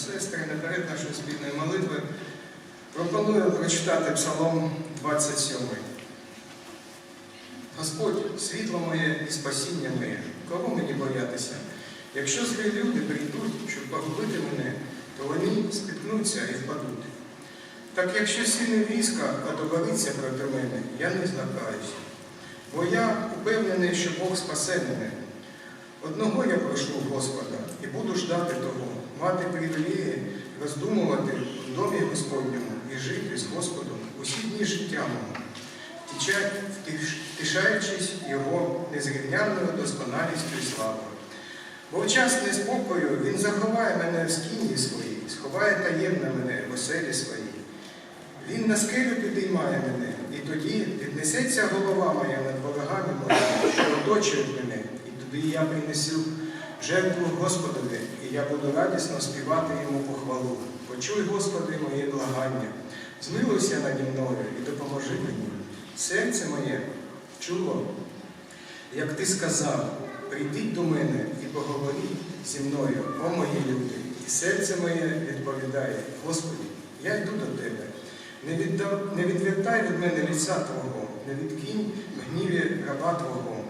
сестри, наперед нашої спільної молитви пропоную прочитати Псалом 27. Господь, світло моє і спасіння моє, кого мені боятися? Якщо злі люди прийдуть, щоб погубити мене, то вони спіткнуться і впадуть. Так якщо сильне військо отобориться проти мене, я не злякаюся. Бо я упевнений, що Бог спасе мене. Одного я прошу Господа і буду ждати того, мати привілеї, роздумувати в домі Господньому і жити з Господом усі дні життя мого, втішаючись Його незрівнянною досконалістю і славою. Бо в час неспокою Він заховає мене в скині своїй, сховає таємно мене в оселі своїй. Він на скелю підіймає мене, і тоді піднесеться голова моя над ворогами моїми, що оточують мене, і тоді я принесу жертву Господові, і я буду радісно співати йому похвалу. Почуй, Господи, моє благання, змилуйся наді мною і допоможи мені. Серце моє чуло, як ти сказав, прийдіть до мене і поговоріть зі мною, о мої люди. І серце моє відповідає, Господи, я йду до тебе. Не, віддав, не відвертай від мене лиця Твого, не відкинь гніві раба Твого.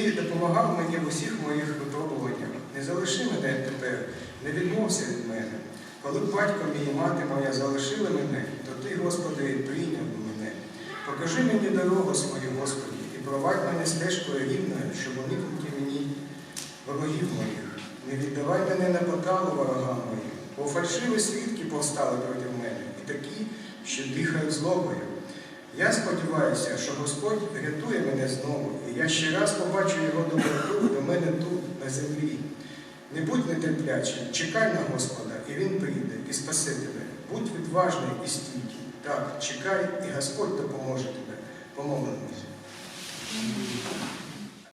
Ти допомагав мені в усіх моїх випробуваннях. Не залиши мене тепер, не відмовся від мене. Коли б батько мій і мати моя залишили мене, то Ти, Господи, прийняв мене. Покажи мені дорогу свою, Господи, і провадь мене стежкою рівною, щоб уникнути мені ворогів моїх. Не віддавай мене на поталу ворогам моїм, бо фальшиві свідки повстали проти мене, і такі, що дихають злобою. Я сподіваюся, що Господь рятує мене знову, і я ще раз побачу його доброту до мене тут, на землі. Не будь нетерплячим, чекай на Господа, і Він прийде і спасе тебе. Будь відважний і стійкий. Так, чекай, і Господь допоможе тебе.